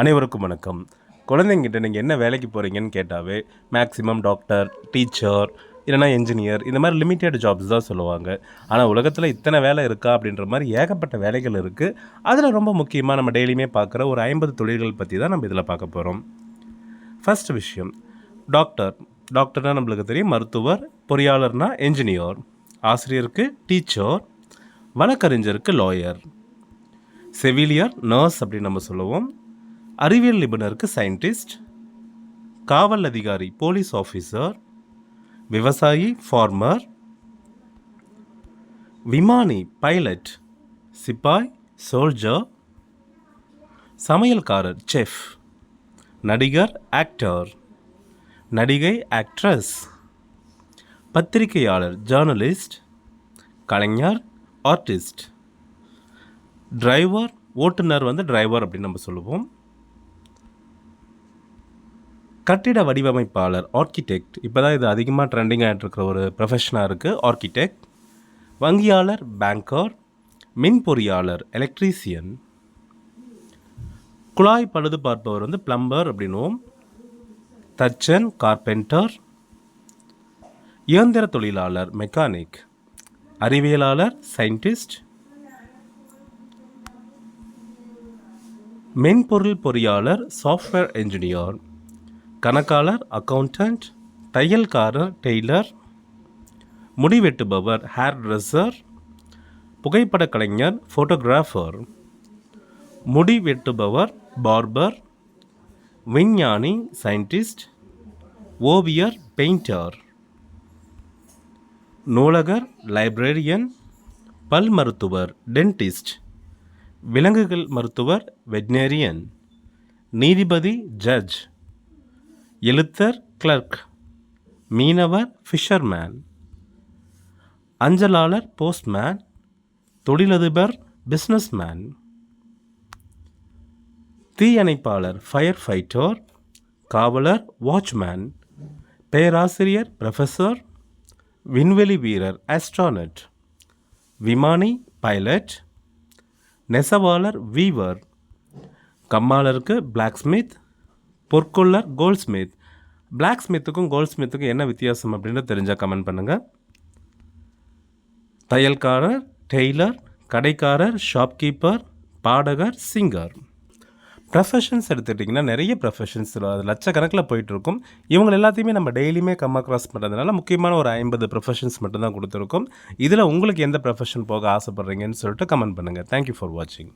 அனைவருக்கும் வணக்கம். குழந்தைங்கிட்ட நீங்கள் என்ன வேலைக்கு போகிறீங்கன்னு கேட்டாவே மேக்ஸிமம் டாக்டர் டீச்சர் இல்லைனா என்ஜினியர் இந்த மாதிரி லிமிட்டெட் ஜாப்ஸ் தான் சொல்லுவாங்க. ஆனால் உலகத்தில் இத்தனை வேலை இருக்கா அப்படின்ற மாதிரி ஏகப்பட்ட வேலைகள் இருக்குது அதில் ரொம்ப முக்கியமாக நம்ம டெய்லியுமே பார்க்குற ஒரு ஐம்பது தொழில்கள் பற்றி தான் நம்ம இதில் பார்க்க போகிறோம் ஃபர்ஸ்ட் விஷயம் டாக்டர் டாக்டர்னால் நம்மளுக்கு தெரியும் மருத்துவர் பொறியாளர்னா என்ஜினியர் ஆசிரியருக்கு டீச்சர் வழக்கறிஞருக்கு லாயர் செவிலியர் நர்ஸ் அப்படின்னு நம்ம சொல்லுவோம். அறிவியல் நிபுணருக்கு சயின்டிஸ்ட் காவல் அதிகாரி போலீஸ் ஆஃபீஸர் விவசாயி ஃபார்மர் விமானி பைலட் சிப்பாய் சோல்ஜர் சமையல்காரர் செஃப் நடிகர் ஆக்டர் நடிகை ஆக்ட்ரஸ் பத்திரிகையாளர் ஜேர்னலிஸ்ட் கலைஞர் ஆர்டிஸ்ட். டிரைவர் ஓட்டுநர் வந்து டிரைவர் அப்படின்னு நம்ம சொல்லுவோம். கட்டிட வடிவமைப்பாளர் ஆர்கிடெக்ட் இப்போ தான் இது அதிகமாக ட்ரெண்டிங் ஆகிட்டுருக்கிற ஒரு ப்ரொஃபஷனாக இருக்குது ஆர்கிடெக்ட் வங்கியாளர் பேங்கர் மின் பொறியாளர் எலக்ட்ரீசியன் குழாய் பழுது பார்ப்பவர் வந்து பிளம்பர் அப்படின்னுவோம். தச்சன் கார்பெண்டர் இயந்திர தொழிலாளர் மெக்கானிக் அறிவியலாளர் சயின்டிஸ்ட் மென்பொருள் பொறியாளர் சாஃப்ட்வேர் என்ஜினியர் கணக்காளர் அக்கவுண்டன்ட் தையல்காரர் டெய்லர் முடிவெட்டுபவர் ஹேர் ட்ரெஸ்ஸர் புகைப்பட கலைஞர் ஃபோட்டோகிராஃபர் முடி வெட்டுபவர் பார்பர் விஞ்ஞானி சயின்டிஸ்ட் ஓவியர் பெயிண்டர் நூலகர் லைப்ரரியன் பல் மருத்துவர் டென்டிஸ்ட் விலங்குகள் மருத்துவர் வெட்னேரியன் நீதிபதி ஜட்ஜ் எழுத்தர் கிளர்க் மீனவர் ஃபிஷர்மேன் அஞ்சலாளர் போஸ்ட்மேன் தொழிலதிபர் பிஸ்னஸ்மேன் தீயணைப்பாளர் ஃபயர் ஃபைட்டர் காவலர் வாட்ச்மேன் பேராசிரியர் ப்ரொஃபஸர் விண்வெளி வீரர் ஆஸ்ட்ரானட் விமானி பைலட் நெசவாளர் வீவர் கம்மாளருக்கு பிளாக் ஸ்மித் பொற்கொள்ளர் கோல்ட்ஸ்மித். பிளாக்ஸ்மித்துக்கும் கோல்ட்ஸ்மித்துக்கும் என்ன வித்தியாசம் அப்படின்னு தெரிஞ்சால் கமெண்ட் பண்ணுங்கள் தையல்காரர் டெய்லர் கடைக்காரர் ஷாப்கீப்பர் பாடகர் சிங்கர். ப்ரொஃபஷன்ஸ் எடுத்துக்கிட்டிங்கன்னா நிறைய ப்ரொஃபஷன்ஸ் அது லட்சக்கணக்கில் போயிட்டுருக்கும். இவங்க எல்லாத்தையுமே நம்ம டெய்லியுமே கம் அக்ராஸ் பண்ணுறதுனால முக்கியமான ஒரு ஐம்பது ப்ரொஃபஷன்ஸ் மட்டும்தான் கொடுத்துருக்கோம். இதில் உங்களுக்கு எந்த ப்ரொஃபஷன் போக ஆசைப்பட்றீங்கன்னு சொல்லிட்டு கமெண்ட் பண்ணுங்கள் தேங்க்யூ ஃபார் வாட்சிங்